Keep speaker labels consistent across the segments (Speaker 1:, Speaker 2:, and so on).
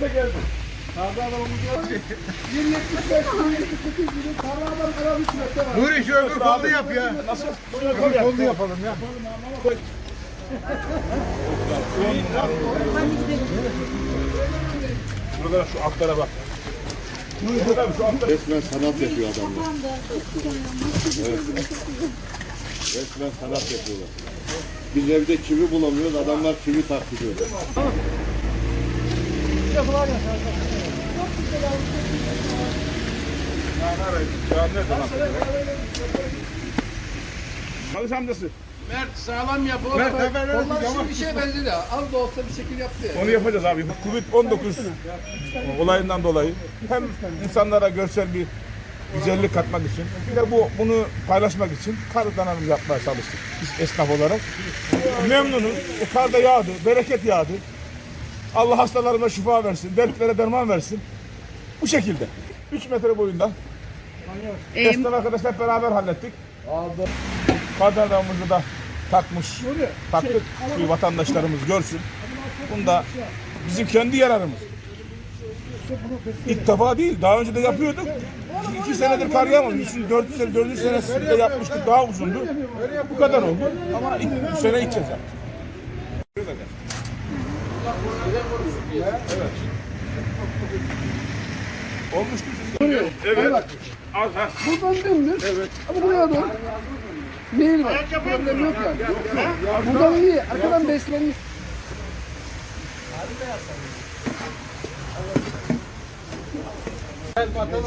Speaker 1: Bursa geldi. Sağda adamımız geldi. 175, 178 gibi tarla adam bir metre var.
Speaker 2: Nuri şu öbür kolunu yap ya.
Speaker 1: Nasıl?
Speaker 2: Öbür kolunu yapalım ya.
Speaker 1: Burada şu atlara bak.
Speaker 3: Resmen sanat yapıyor adamlar. Evet. Resmen sanat yapıyorlar. Biz evde çivi bulamıyoruz, adamlar çivi taktırıyor.
Speaker 1: Çalış amcası.
Speaker 4: Mert sağlam yapı.
Speaker 1: Mert, efendim,
Speaker 4: Onlar
Speaker 1: yavaş.
Speaker 4: şimdi bir şey benzedi. Az da olsa bir şekil yaptı. ya.
Speaker 1: Onu yapacağız abi. Bu Covid-19 olayından dolayı hem insanlara görsel bir güzellik katmak için bir de bu bunu paylaşmak için kar donanım yapmaya çalıştık biz esnaf olarak. Memnunuz. E, kar da yağdı, bereket yağdı. Allah hastalarıma şifa versin, dertlere derman versin. Bu şekilde. 3 metre boyunda. Esnaf arkadaşlar hep beraber hallettik. Kar donanımımızı da takmış, taktık ki vatandaşlarımız görsün. Bunda bizim kendi yararımız. İlk defa değil, daha önce de yapıyorduk. İki, iki senedir kar yağmadı. Üçün, dört sene, dördüncü senesinde yapmıştık, daha uzundu. Bu kadar oldu ama ilk, bu sene ilk kez yaptık. Olmuştu sizde. Evet. Az, ha.
Speaker 4: Buradan dümdüz. Evet. Ama buraya doğru. Değil var. Problem yok yani. Buradan iyi. Arkadan beslenmiş.
Speaker 5: Bacaklarını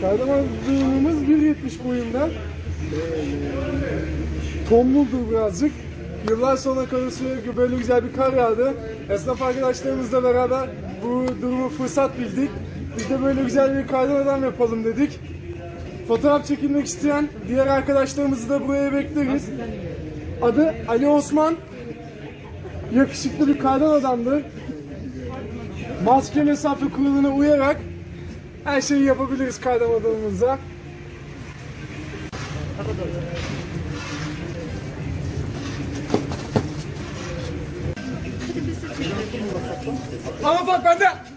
Speaker 2: Kahramanlığımız 1.70 boyunda. Tombuldur birazcık. Yıllar sonra karısı böyle güzel bir kar yağdı. Esnaf arkadaşlarımızla beraber bu durumu fırsat bildik. Biz de böyle güzel bir kardan adam yapalım dedik. Fotoğraf çekilmek isteyen diğer arkadaşlarımızı da buraya bekleriz. Adı Ali Osman. Yakışıklı bir kardan adamdır. Maske mesafe kuralına uyarak her şeyi yapabiliriz kardan adamımıza. Ama bak bende.